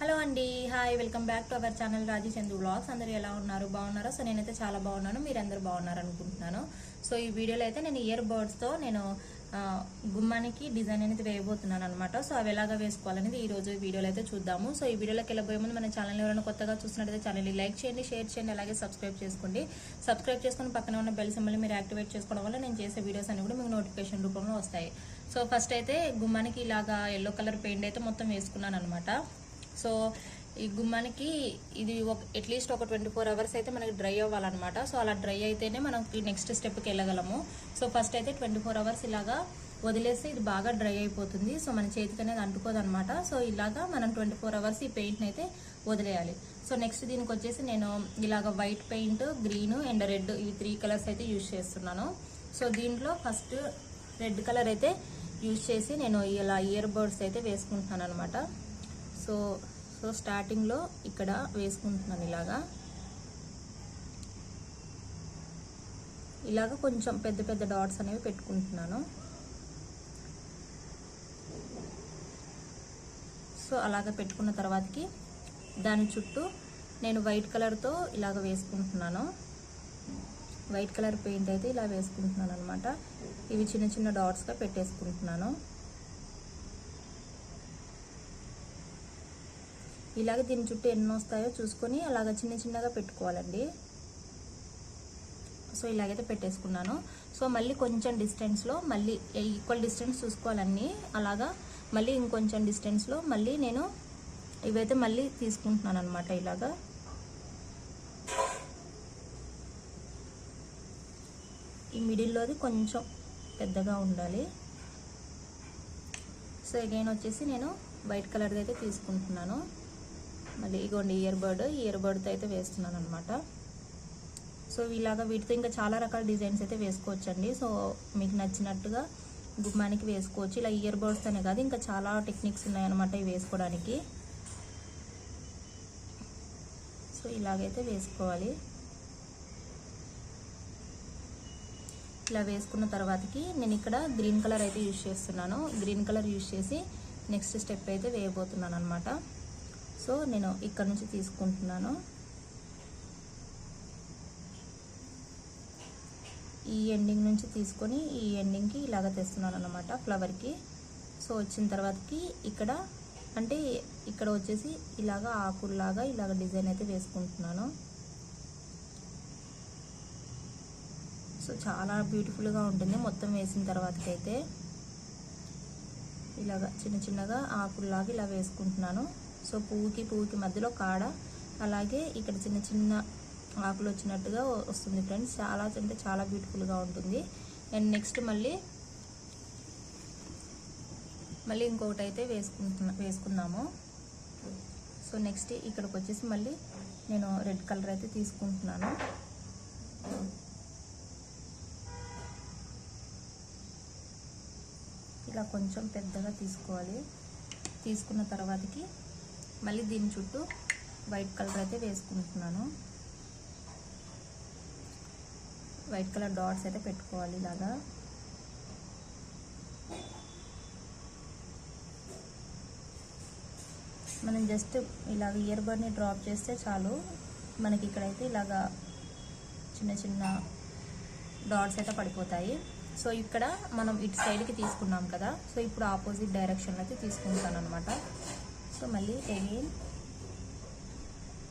Hello అండి hi welcome back to our channel Raji Chandru blogs అందరూ ఎలా ఉన్నారు? బాగున్నారో? సో నేనైతే చాలా బాగున్నాను. మీరు బాగున్నారు అనుకుంటున్నాను సో ఈ వీడియోలో అయితే నేను ఇయర్ బర్డ్స్తో నేను గుమ్మానికి డిజైన్ అనేది వేయబోతున్నాను అనమాట సో అవి ఎలాగా వేసుకోవాలనేది ఈ రోజు వీడియోలో అయితే చూద్దాము. సో ఈ వీడియోలోకి వెళ్ళబోయే ముందు మన ఛానల్ ఎవరైనా కొత్తగా చూస్తున్నట్టయితే ఛానల్ని లైక్ చేయండి షేర్ చేయండి అలాగే సబ్స్క్రైబ్ చేసుకోండి. సబ్స్క్రైబ్ చేసుకుని పక్కన ఉన్న బెల్ సింబల్ని మీరు యాక్టివేట్ చేసుకోవడం వల్ల నేను చేసే వీడియోస్ అన్ని కూడా మీకు నోటిఫికేషన్ రూపంలో వస్తాయి. సో ఫస్ట్ అయితే గుమ్మానికి ఇలాగా ఎల్లో కలర్ పెయింట్ అయితే మొత్తం వేసుకున్నాను అనమాట సో ఈ గుమ్మానికి ఇది ఒక అట్లీస్ట్ ఒక ట్వంటీ ఫోర్ అవర్స్ అయితే మనకి డ్రై అవ్వాలన్నమాట. సో అలా డ్రై అయితేనే మనం నెక్స్ట్ స్టెప్కి వెళ్ళగలము. సో ఫస్ట్ అయితే ట్వంటీ ఫోర్ అవర్స్ ఇలాగా వదిలేస్తే ఇది బాగా డ్రై అయిపోతుంది. సో మన చేతికి అనేది అంటుకోదన్నమాట. సో ఇలాగా మనం ట్వంటీ ఫోర్ అవర్స్ ఈ పెయింట్ని అయితే వదిలేయాలి. సో నెక్స్ట్ దీనికి వచ్చేసి నేను ఇలాగ white paint green and red ఇవి త్రీ కలర్స్ అయితే యూజ్ చేస్తున్నాను. సో దీంట్లో ఫస్ట్ రెడ్ కలర్ అయితే యూజ్ చేసి నేను ఇలా ఇయర్ బర్డ్స్ అయితే వేసుకుంటున్నాను అనమాట సో సో స్టార్టింగ్లో ఇక్కడ వేసుకుంటున్నాను ఇలాగా. ఇలాగ కొంచెం పెద్ద పెద్ద డాట్స్ అనేవి పెట్టుకుంటున్నాను. సో అలాగ పెట్టుకున్న తర్వాతకి దాని చుట్టూ నేను వైట్ కలర్తో ఇలాగ వేసుకుంటున్నాను. వైట్ కలర్ పెయింట్ అయితే ఇలా వేసుకుంటున్నాను అనమాట ఇవి చిన్న చిన్న డాట్స్గా పెట్టేసుకుంటున్నాను. ఇలాగ దీని చుట్టూ ఎన్ని వస్తాయో చూసుకొని అలాగ చిన్న చిన్నగా పెట్టుకోవాలండి. సో ఇలాగైతే పెట్టేసుకున్నాను. సో మళ్ళీ కొంచెం డిస్టెన్స్లో మళ్ళీ ఈక్వల్ డిస్టెన్స్ చూసుకోవాలన్నీ. అలాగా మళ్ళీ ఇంకొంచెం డిస్టెన్స్లో మళ్ళీ నేను ఇవైతే మళ్ళీ తీసుకుంటున్నాను అనమాట ఇలాగా. ఈ మిడిల్లోది కొంచెం పెద్దగా ఉండాలి. సో అగైన్ వచ్చేసి నేను వైట్ కలర్ది అయితే తీసుకుంటున్నాను. మళ్ళీ ఇగోండి ఇయర్ బర్డ్ ఇయర్ బర్డ్తో అయితే వేస్తున్నాను అనమాట సో ఇలాగా వీటితో ఇంకా చాలా రకాల డిజైన్స్ అయితే వేసుకోవచ్చండి. సో మీకు నచ్చినట్టుగా గుమ్మానికి వేసుకోవచ్చు. ఇలా ఇయర్ బర్డ్స్తోనే కాదు ఇంకా చాలా టెక్నిక్స్ ఉన్నాయన్నమాట ఇవి వేసుకోవడానికి. సో ఇలాగైతే వేసుకోవాలి. ఇలా వేసుకున్న తర్వాతకి నేను ఇక్కడ గ్రీన్ కలర్ అయితే యూజ్ చేస్తున్నాను. గ్రీన్ కలర్ యూజ్ చేసి నెక్స్ట్ స్టెప్ అయితే వేయబోతున్నాను అనమాట సో నేను ఇక్కడ నుంచి తీసుకుంటున్నాను. ఈ ఎండింగ్ నుంచి తీసుకొని ఈ ఎండింగ్కి ఇలాగ తెస్తున్నాను అనమాట ఫ్లవర్కి సో వచ్చిన తర్వాతకి ఇక్కడ అంటే ఇక్కడ వచ్చేసి ఇలాగ ఆకుల్లాగా ఇలాగ డిజైన్ అయితే వేసుకుంటున్నాను. సో చాలా బ్యూటిఫుల్గా ఉంటుంది మొత్తం వేసిన తర్వాతకైతే. అయితే ఇలాగ చిన్న చిన్నగా ఆకుల్లాగా ఇలా వేసుకుంటున్నాను. సో పువ్వుకి పువ్వుకి మధ్యలో కాడ అలాగే ఇక్కడ చిన్న చిన్న ఆకులు వచ్చినట్టుగా వస్తుంది ఫ్రెండ్స్. చాలా అంటే చాలా బ్యూటిఫుల్గా ఉంటుంది. అండ్ నెక్స్ట్ మళ్ళీ మళ్ళీ ఇంకొకటి అయితే వేసుకుంటున్నా వేసుకుందాము. సో నెక్స్ట్ ఇక్కడికి వచ్చేసి మళ్ళీ నేను రెడ్ కలర్ అయితే తీసుకుంటున్నాను. ఇలా కొంచెం పెద్దగా తీసుకోవాలి. తీసుకున్న తర్వాతకి మళ్ళీ దీని చుట్టూ వైట్ కలర్ అయితే వేసుకుంటున్నాను. వైట్ కలర్ డాట్స్ అయితే పెట్టుకోవాలి ఇలాగా. మనం జస్ట్ ఇలాగ ఇయర్ బడ్ని డ్రాప్ చేస్తే చాలు. మనకి ఇక్కడైతే ఇలాగా చిన్న చిన్న డాట్స్ అయితే పడిపోతాయి. సో ఇక్కడ మనం ఇటు సైడ్కి తీసుకున్నాం కదా. సో ఇప్పుడు ఆపోజిట్ డైరెక్షన్లో అయితే తీసుకుంటాను అనమాట సో మళ్ళీ అగైన్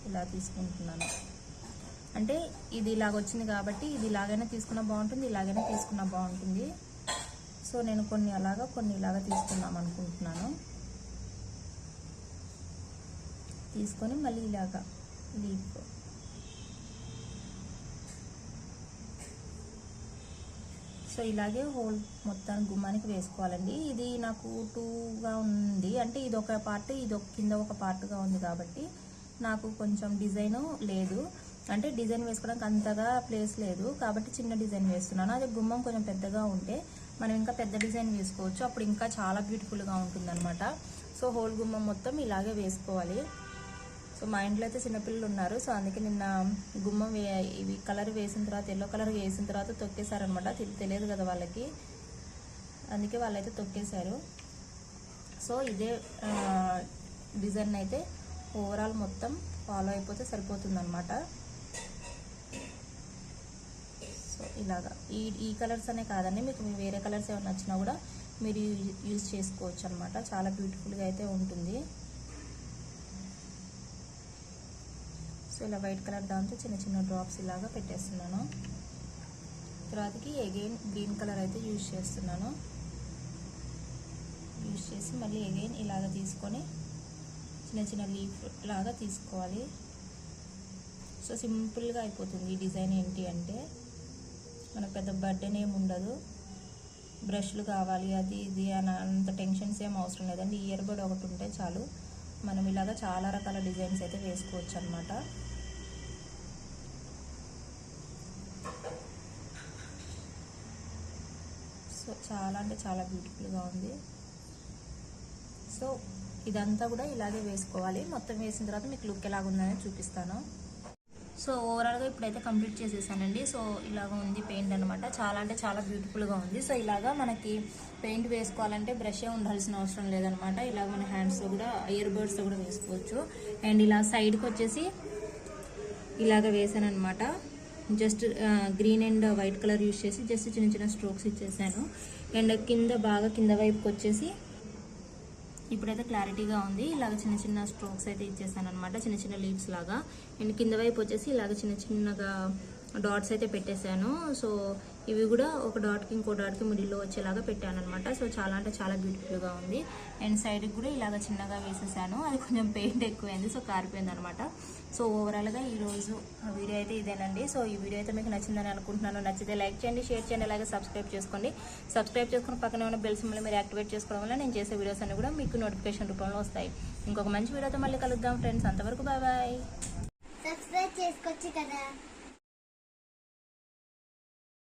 ఇలా తీసుకుంటున్నాను. అంటే ఇది ఇలాగ వచ్చింది కాబట్టి ఇది ఇలాగైనా తీసుకున్నా బాగుంటుంది ఇలాగైనా తీసుకున్నా బాగుంటుంది. సో నేను కొన్ని అలాగా కొన్ని ఇలాగా తీసుకుందాం అనుకుంటున్నాను. తీసుకొని మళ్ళీ ఇలాగా లీఫ్ సో ఇలాగే హోల్ మొత్తం గుమ్మానికి వేసుకోవాలండి. ఇది నాకు టూగా ఉంది. అంటే ఇది ఒక పార్ట్ ఇది ఒక కింద ఒక పార్ట్గా ఉంది కాబట్టి నాకు కొంచెం డిజైన్ లేదు. అంటే డిజైన్ వేసుకోవడానికి అంతగా ప్లేస్ లేదు. కాబట్టి చిన్న డిజైన్ వేస్తున్నాను. అదే గుమ్మం కొంచెం పెద్దగా ఉంటే మనం ఇంకా పెద్ద డిజైన్ వేసుకోవచ్చు. అప్పుడు ఇంకా చాలా బ్యూటిఫుల్గా ఉంటుంది సో హోల్ గుమ్మం మొత్తం ఇలాగే వేసుకోవాలి. సో మా ఇంట్లో అయితే చిన్నపిల్లలు ఉన్నారు. సో అందుకే నిన్న గుమ్మం వే ఇవి కలర్ వేసిన తర్వాత ఎల్లో కలర్ వేసిన తర్వాత తొక్కేశారనమాట తెలియదు కదా వాళ్ళకి. అందుకే వాళ్ళైతే తొక్కేశారు. సో ఇదే డిజైన్ అయితే ఓవరాల్ మొత్తం ఫాలో అయిపోతే సరిపోతుందన్నమాట. సో ఇలాగా. ఈ ఈ కలర్స్ అనే కాదండి మీకు వేరే కలర్స్ ఏమైనా నచ్చినా కూడా మీరు యూజ్ చేసుకోవచ్చు అనమాట చాలా బ్యూటిఫుల్గా అయితే ఉంటుంది. సో ఇలా వైట్ కలర్ దాంతో చిన్న చిన్న డ్రాప్స్ ఇలాగా పెట్టేస్తున్నాను. తర్వాతకి అగైన్ గ్రీన్ కలర్ అయితే యూజ్ చేస్తున్నాను. యూజ్ చేసి మళ్ళీ అగైన్ ఇలాగ తీసుకొని చిన్న చిన్న లీఫ్ లాగా తీసుకోవాలి. సో సింపుల్గా అయిపోతుంది ఈ డిజైన్ ఏంటి అంటే మనకు పెద్ద బర్డెన్ ఏమి ఉండదు. బ్రష్లు కావాలి అది ఇది అని అంత టెన్షన్స్ ఏం అవసరం లేదండి. ఇయర్ బడ్ ఒకటి ఉంటే చాలు. మనం ఇలాగా చాలా రకాల డిజైన్స్ అయితే వేసుకోవచ్చు అనమాట సో చాలా అంటే చాలా బ్యూటిఫుల్గా ఉంది. సో ఇదంతా కూడా ఇలాగే వేసుకోవాలి. మొత్తం వేసిన తర్వాత మీకు లుక్ ఎలాగ ఉందని చూపిస్తాను సో ఓవరాల్గా ఇప్పుడైతే కంప్లీట్ చేసేసానండి. సో ఇలాగ ఉంది పెయింట్ అనమాట చాలా అంటే చాలా బ్యూటిఫుల్గా ఉంది. సో ఇలాగా మనకి పెయింట్ వేసుకోవాలంటే బ్రషే ఉండాల్సిన అవసరం లేదనమాట ఇలాగ మన హ్యాండ్స్లో కూడా ఇయర్ బర్డ్స్తో కూడా వేసుకోవచ్చు. అండ్ ఇలా సైడ్కి వచ్చేసి ఇలాగ వేసాను అనమాట just green and white colour use చేసి జస్ట్ చిన్న చిన్న స్ట్రోక్స్ ఇచ్చేసాను. అండ్ కింద బాగా కింద వైపుకి వచ్చేసి ఇప్పుడైతే క్లారిటీగా ఉంది. ఇలాగ చిన్న చిన్న స్ట్రోక్స్ అయితే ఇచ్చేసాను అనమాట చిన్న చిన్న లీవ్స్ లాగా. అండ్ కింద వైపు వచ్చేసి ఇలాగ చిన్న చిన్నగా డాట్స్ అయితే పెట్టేశాను సో ఇవి కూడా ఒక డాట్కి ఇంకో డాట్కి మిడిల్లో వచ్చేలాగా పెట్టాను అనమాట సో చాలా అంటే చాలా బ్యూటిఫుల్గా ఉంది. అండ్ సైడ్కి కూడా ఇలాగ చిన్నగా వేసేసాను. అది కొంచెం పెయింట్ ఎక్కువైంది సో కారిపోయింది అనమాట సో ఓవరాల్గా ఈరోజు వీడియో అయితే ఇదేనండి. సో ఈ వీడియో అయితే మీకు నచ్చిందని అనుకుంటున్నాను. నచ్చితే లైక్ చేయండి షేర్ చేయండి అలాగే సబ్స్క్రైబ్ చేసుకోండి. సబ్స్క్రైబ్ చేసుకుని పక్కనే ఉన్న బెల్ మళ్ళీ మీరు యాక్టివేట్ చేసుకోవడం వల్ల నేను చేసే వీడియోస్ అన్ని కూడా మీకు నోటిఫికేషన్ రూపంలో వస్తాయి. ఇంకొక మంచి వీడియోతో మళ్ళీ కలుద్దాం ఫ్రెండ్స్. అంతవరకు బాయ్ బాయ్. సబ్స్క్రైబ్ చేసుకోవచ్చు కదా.